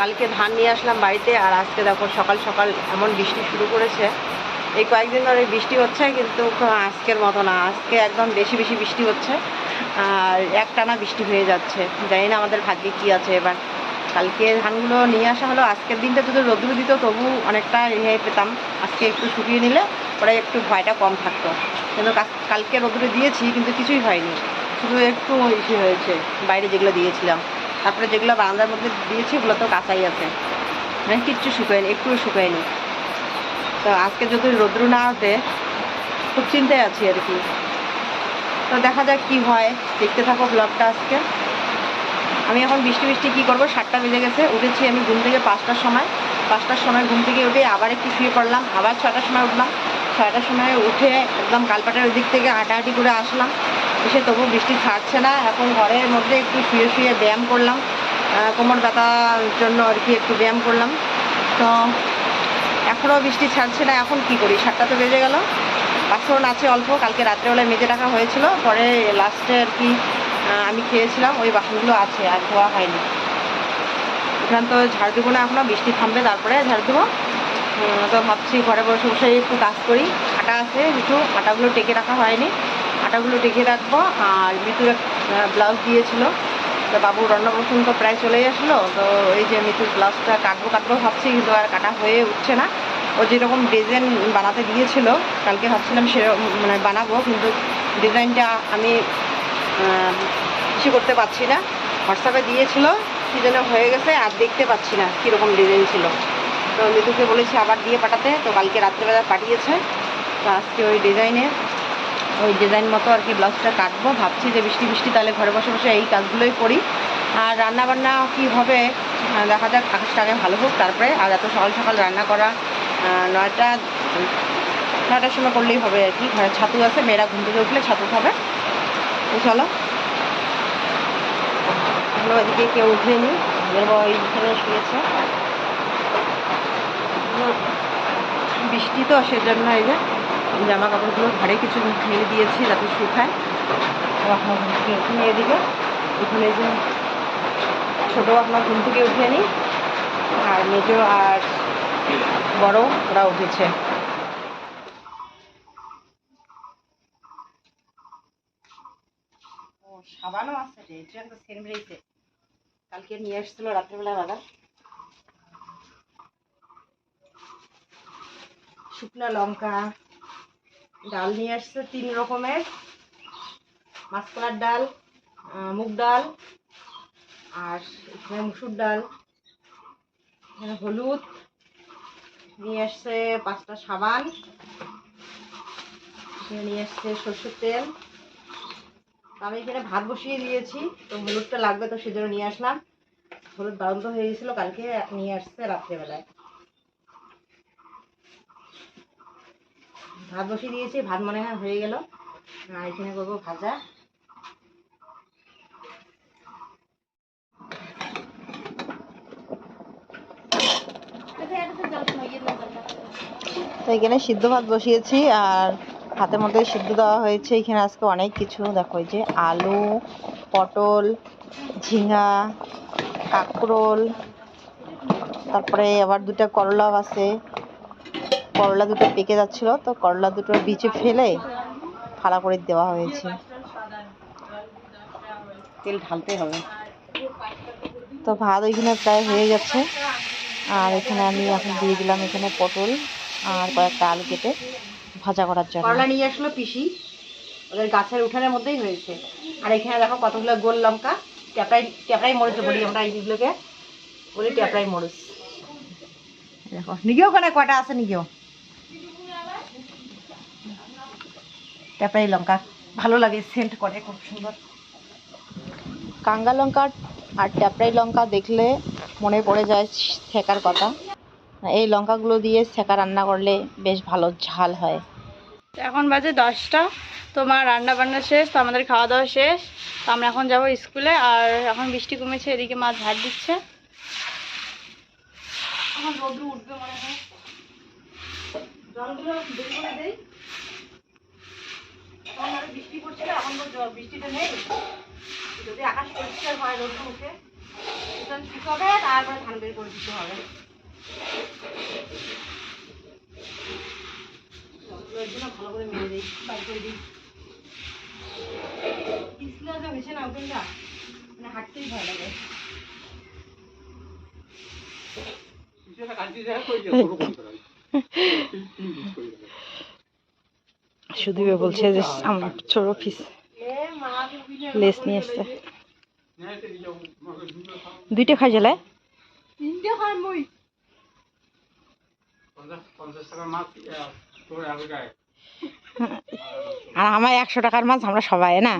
কালকে ধান নিয়ে আসলাম বাড়িতে আর আজকে দেখো সকাল সকাল এমন বৃষ্টি শুরু করেছে। এই কয়েকদিন ধরে বৃষ্টি হচ্ছে কিন্তু আজকের মতো না। আজকে একদম বেশি বেশি বৃষ্টি হচ্ছে আর একটানা বৃষ্টি হয়ে যাচ্ছে। জানি না আমাদের ভাগ্যে কি আছে এবার। কালকে ধানগুলো নিয়ে আসা হলো, আজকের দিনটা যদি রোদ্রু দিত তবু অনেকটা রেহাই পেতাম। আজকে একটু শুকিয়ে নিলে পরে একটু ভয়টা কম থাকতো। কিন্তু কালকে রোদ্রে দিয়েছি, কিন্তু কিছুই হয়নি। শুধু একটু ইসে হয়েছে, বাইরে যেগুলো দিয়েছিলাম। তারপরে যেগুলো বারান্দার মধ্যে দিয়েছি, ওগুলো তো কাঁচাই আছে। মানে কিচ্ছু শুকায়নি, একটুও শুকায়নি। তো আজকে যদি রোদ্রু না হতে খুব চিন্তায় আছি আর কি। তো দেখা যাক কি হয়। দেখতে থাকো ব্লগটা আজকে। আমি এখন বৃষ্টি বৃষ্টি কী করব? সাতটা বেজে গেছে, উঠেছি আমি ঘুম থেকে পাঁচটার সময়। পাঁচটার সময় ঘুম থেকে উঠে আবার একটু শুয়ে পড়লাম, আবার ছটার সময় উঠলাম। ছয়টার সময় উঠে একদম কালপাটের দিক থেকে হাঁটাহাঁটি করে আসলাম। এসে তবু বৃষ্টি ছাড়ছে না, এখন ঘরের মধ্যে একটু শুয়ে শুয়ে ব্যায়াম করলাম। কোমর ব্যথার জন্য আর কি একটু ব্যায়াম করলাম। তো এখনও বৃষ্টি ছাড়ছে না, এখন কি করি? সাতটা তো বেজে গেল। বাসন আছে অল্প, কালকে রাত্রেবেলায় মেজে রাখা হয়েছিল। পরে লাস্টে আর কি আমি খেয়েছিলাম, ওই বাসনগুলো আছে আর ধোয়া হয়নি। এখানে তো ঝাড় দেবো না এখনও, বৃষ্টি থামবে, তারপরে ঝাড় দেবো। তো ভাবছি ঘরে বসে বসে একটু কাজ করি। আটা আছে একটু আটাগুলো টেকে রাখা হয়নি। আটাগুলো টেকে রাখব আর মিতুর ব্লাউজ দিয়েছিল। তো বাবুর অন্নপ্রাশন তো প্রায় চলেই আসলো। তো এই যে মিতুর ব্লাউজটা কাটবো কাটবো ভাবছি, কিন্তু আর কাটা হয়ে উঠছে না। ও যেরকম ডিজাইন বানাতে দিয়েছিল, কালকে ভাবছিলাম সেরকম মানে বানাবো, কিন্তু ডিজাইনটা আমি কিছু করতে পারছি না। হোয়াটসঅ্যাপে দিয়েছিল যেন হয়ে গেছে, আর দেখতে পাচ্ছি না কীরকম ডিজাইন ছিল। তো মিতুকে বলেছি আবার দিয়ে পাঠাতে, তো কালকে রাত্রেবেলা পাঠিয়েছে। তো আজকে ওই ডিজাইনে ওই ডিজাইন মতো আর কি ব্লাউজটা কাটবো। ভাবছি যে বৃষ্টি বৃষ্টি, তাহলে ঘরে বসে বসে এই কাজগুলোই করি। আর রান্না বান্না কি হবে দেখা যাক, আকাশটা আগে ভালো হোক, তারপরে আর এত সকাল সকাল রান্না করা নয়টা, নয়টার সময় করলেই হবে আর কি। ঘরে ছাতু আছে, মেয়েরা ঘুম থেকে উঠলে ছাতু খাবে। তো চলো। ওইদিকে কেউ উঠেনি বাবা এইখানে শুয়েছে। বৃষ্টি তো, সেজন্য এই যে জামা কাপড়গুলো ঘরে কিছু মেলে দিয়েছি যাতে শুকায়। এখনও উঠেনি এদিকে। ওখানে যে ছোটো আপনার ঘুম থেকে উঠেনি আর মেজো আর বড় ওরা উঠেছে। সাবানও আছে রে এটা সেন্ট বেরিয়েছে কালকে নিয়ে এসেছিল রাত্রেবেলা দাদা শুকনো লঙ্কা, ডাল নিয়ে আসছে তিন রকমের। মাসকলার ডাল মুগ ডাল, আর এখানে মুসুর ডাল, এখানে হলুদ, নিয়ে আসছে পাঁচটা সাবান, এখানে নিয়ে আসছে সরষের তেল। আমি এখানে ভাত বসিয়ে দিয়েছি, তো হলুদটা লাগবে তো সেজন্য নিয়ে আসলাম। হলুদ বারন্ত হয়ে গেছিল, কালকে নিয়ে আসছে রাত্রেবেলায়। ভাত বসিয়ে দিয়েছি, ভাত মনে হয় হয়ে গেল। আর এখানে করব ভাজা। তো এখানে সিদ্ধ ভাত বসিয়েছি, আর ভাতের মধ্যে সিদ্ধ দেওয়া হয়েছে। এখানে আজকে অনেক কিছু। দেখো এই যে আলু, পটল, ঝিঙা, কাঁকরোল, তারপরে আবার দুটা করলাও আছে। করলা দুটো পেকে যাচ্ছিল তো করলা দুটো বিচে ফেলে ফালা করে দেওয়া হয়েছে। তেল ঢালতে হবে। তো ভাত ওইখানে প্রায় হয়ে গেছে। আর এখানে আমি এখন দিয়ে দিলাম এখানে পটল আর কয়েকটা আলু কেটে ভাজা করার জন্য। করলা নিয়ে আসলো পিসি। ওদের গাছের উঠানের মধ্যেই হয়েছে। আর এখানে দেখো কতগুলো গোল লঙ্কা ট্যাপড়াই ট্যাপড়াই মরিচ বলি আমরা এইগুলোকে বলি ট্যাপড়াই মরিচ। দেখো নিগেও ওখানে কটা আছে নিগেও? ট্যাপড়াই লঙ্কা। ভালো লাগে সেন্ট করে খুব সুন্দর। কাঙ্গা লঙ্কা আর ট্যাপড়াই লঙ্কা দেখলে মনে পড়ে যায় শেখার কথা। এই লঙ্কাগুলো দিয়ে শেখা রান্না করলে বেশ ভালো ঝাল হয়। এখন বাজে দশটা। তোমার রান্না বান্না শেষ তো আমাদের খাওয়া দাওয়া শেষ। তো আমরা এখন যাব স্কুলে আর এখন বৃষ্টি কমেছে এদিকে মা ঝাড় দিচ্ছে। এখন রোদ্রু উঠবে মনে হয়। জলগুলো দেই। আরও বৃষ্টি পড়ছিল এখন তো জল বৃষ্টিটা নেই। যদি আকাশ পরিষ্কার হয় রোদ উঠে সেটা ধান শুকাবে তারপরে ধান বের করে দিতে হবে। জন্য ভালো করে মেরে দিই বার করে দিই। পিছলে যা হয়েছে না ওখানটা মানে হাঁটতেই ভয় লাগে। সুদীপে বলছে যে আমার ছোট পিস লেস নিয়ে এসছে। দুইটা খাই মই। আর আমার একশো টাকার মাছ আমরা সবাই না?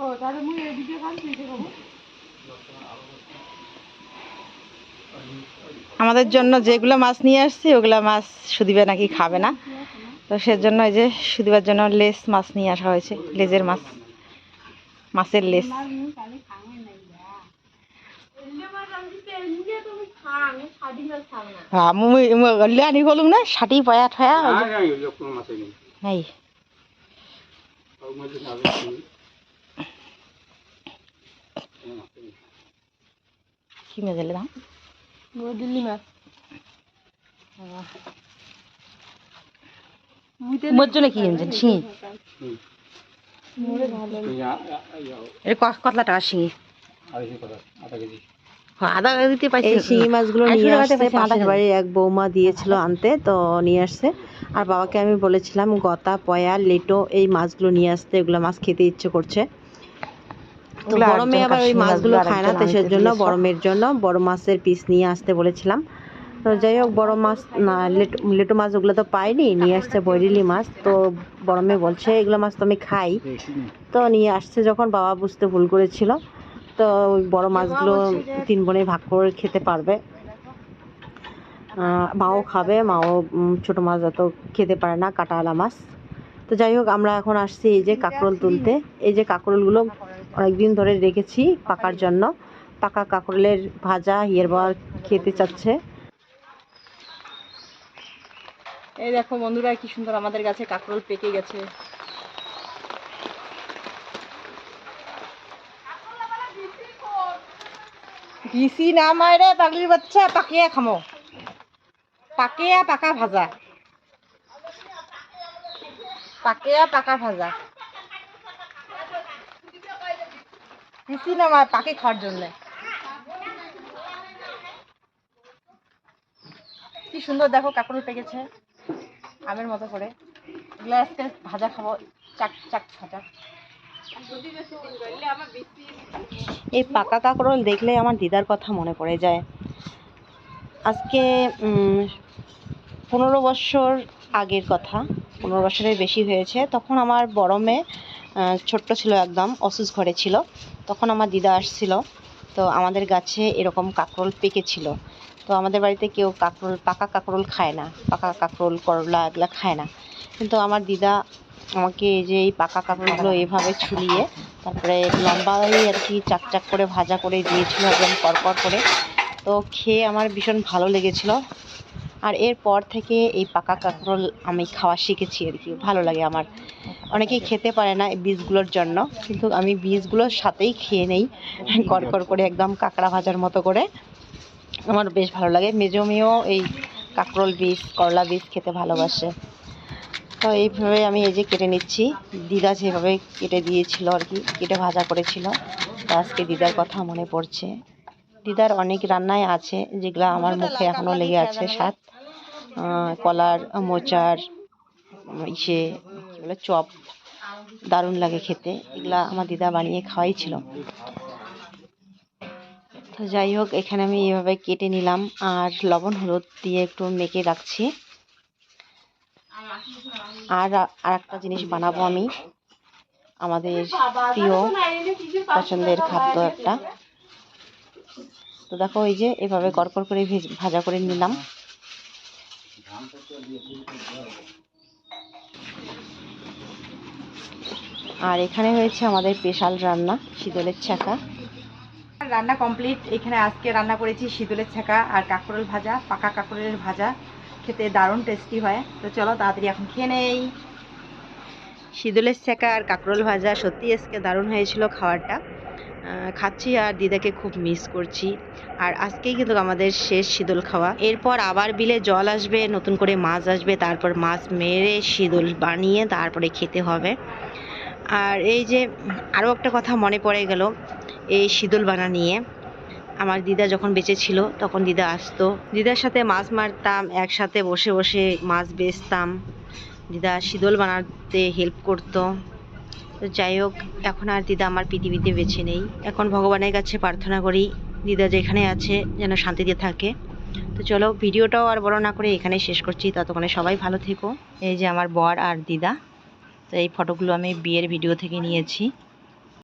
ও তাহলে মুই এদিকে খান তুই খাব আমাদের জন্য যেগুলো মাছ নিয়ে আসছি, ওগুলো মাছ সুদীপে নাকি খাবে না। তো সেজন্য এই যে সুদীপার জন্য লেস মাছ নিয়ে আসা হয়েছে, লেজের মাছ, মাছের লেস হ্যাঁ না নাই কি মেজালে দাম? দিল্লি মাছ মোর জন্য কি এনেছেন শিঙি ক- কতলা টাকা শিঙি হ্যাঁ, আধা কেজিতে পাইছি এই শিঙি মাছগুলো নিয়ে পাইছি পাশের বাড়ির এক বৌমা দিয়েছিল আনতে তো নিয়ে আসছে। আর বাবাকে আমি বলেছিলাম গতা পয়া লেটো এই মাছগুলো নিয়ে আসতে এগুলো মাছ খেতে ইচ্ছে করছে। তো বড় আবার ওই মাছগুলো খায় না তো। বড় মেয়ের জন্য বড় মাছের পিস নিয়ে আসতে বলেছিলাম। তো যাই হোক বড় মাছ না লেটো লেটো মাছ ওগুলো তো পাইনি নিয়ে আসছে বৈরিলি মাছ। তো বড় মেয়ে বলছে এগুলো মাছ তো আমি খাই। তো নিয়ে আসছে যখন বাবা বুঝতে ভুল করেছিল। তো ওই বড় মাছগুলো তিন বোনে ভাগ করে খেতে পারবে। আহ, মাও খাবে মাও ছোট মাছ যত খেতে পারে না কাটাওয়ালা মাছ। তো যাই হোক আমরা এখন আসছি এই যে কাঁকরোল তুলতে। এই যে কাঁকরোলগুলো অনেকদিন ধরে রেখেছি পাকার জন্য। পাকা কাঁকরোলের ভাজা হিয়ের বার খেতে চাচ্ছে। এই দেখো বন্ধুরা, কি সুন্দর আমাদের গাছে কাঁকরোল পেকে গেছে। বিসি না মারে পাগলির বাচ্চা, পাকিয়া খামো। পাকিয়া পাকা ভাজা। পাকিয়া পাকা ভাজা। বিসি না মার পাকে খাওয়ার জন্য। কি সুন্দর দেখো কাঁকরোল পেকেছে আমের মতো করে। এগুলো আজকে ভাজা খাব, চাক চাক ভাজা। এই পাকা কাঁকরোল দেখলে আমার দিদার কথা মনে পড়ে যায়। আজকে পনেরো বছর আগের কথা, পনেরো বছরের বেশি হয়েছে। তখন আমার বড় মেয়ে ছোট্ট ছিল একদম অসুস্থ ঘরে ছিল। তখন আমার দিদা আসছিল। তো আমাদের গাছে এরকম কাঁকরোল পেকেছিল। তো আমাদের বাড়িতে কেউ কাঁকরোল, পাকা কাঁকরোল খায় না। পাকা কাঁকরোল, করলা এগুলো খায় না। কিন্তু আমার দিদা আমাকে এই যে এই পাকা কাঁকরোলগুলো এভাবে ছুলিয়ে, তারপরে লম্বাই আর কি চাক চাক করে ভাজা করে দিয়েছিল, একদম করকর করে। তো খেয়ে আমার ভীষণ ভালো লেগেছিল। আর এরপর থেকে এই পাকা কাঁকরোল আমি খাওয়া শিখেছি আর কি। ভালো লাগে আমার। অনেকেই খেতে পারে না এই বীজগুলোর জন্য, কিন্তু আমি বীজগুলোর সাথেই খেয়ে নেই। করকর করে একদম কাঁকড়া ভাজার মতো করে। আমার বেশ ভালো লাগে। মেজো মেয়েও এই কাঁকরোল বীজ, করলা বীজ খেতে ভালোবাসে। তো এইভাবে আমি এই যে কেটে নিচ্ছি। দিদা যেভাবে কেটে দিয়েছিল আর কি, কেটে ভাজা করেছিল। তো আজকে দিদার কথা মনে পড়ছে। দিদার অনেক রান্নাই আছে যেগুলো আমার মুখে এখনও লেগে আছে স্বাদ। কলার মোচার ইসে কি বলে চপ দারুণ লাগে খেতে। এগুলা আমার দিদা বানিয়ে খাওয়াই ছিল তো যাই হোক এখানে আমি এইভাবে কেটে নিলাম। আর লবণ হলুদ দিয়ে একটু মেখে রাখছি। আর আর একটা জিনিস বানাবো আমি। আমাদের প্রিয় পছন্দের খাদ্য একটা। তো দেখো এই যে এভাবে কড়কড় করে ভেজ- করে নিলাম। আর এখানে হয়েছে আমাদের স্পেশাল রান্না শীতলের ছাকা রান্না কমপ্লিট। এখানে আজকে রান্না করেছি শীতলের ছাকা আর কাঁকরোল ভাজা পাকা কাঁকরোলের ভাজা। খেতে দারুণ টেস্টি হয়। তো চলো তাড়াতাড়ি এখন খেয়ে নেই। শীতলের ছাকা আর কাঁকরোল ভাজা সত্যি আজকে দারুণ হয়েছিল আহ, খাচ্ছি আর দিদাকে খুব মিস করছি। আর আজকেই কিন্তু আমাদের শেষ শীতল খাওয়া। এরপর আবার বিলে জল আসবে, নতুন করে মাছ আসবে, তারপর মাছ মেরে শীতল বানিয়ে তারপরে খেতে হবে। আর এই যে আরও একটা কথা মনে পড়ে গেল, এই শীতল বানা নিয়ে। আমার দিদা যখন বেঁচে ছিল, তখন দিদা আসতো। দিদার সাথে মাছ মারতাম, একসাথে বসে বসে মাছ বেচতাম। দিদা শীতল বানাতে হেল্প করতো। তো যাই হোক, এখন আর দিদা আমার পৃথিবীতে বেছে নেই। এখন ভগবানের কাছে প্রার্থনা করি, দিদা যেখানে আছে যেন শান্তিতে থাকে। তো চলো, ভিডিওটাও আর বড় না করে এখানে শেষ করছি। ততক্ষণে সবাই ভালো থেকো। এই যে আমার বর আর দিদা। তো এই ফটোগুলো আমি বিয়ের ভিডিও থেকে নিয়েছি।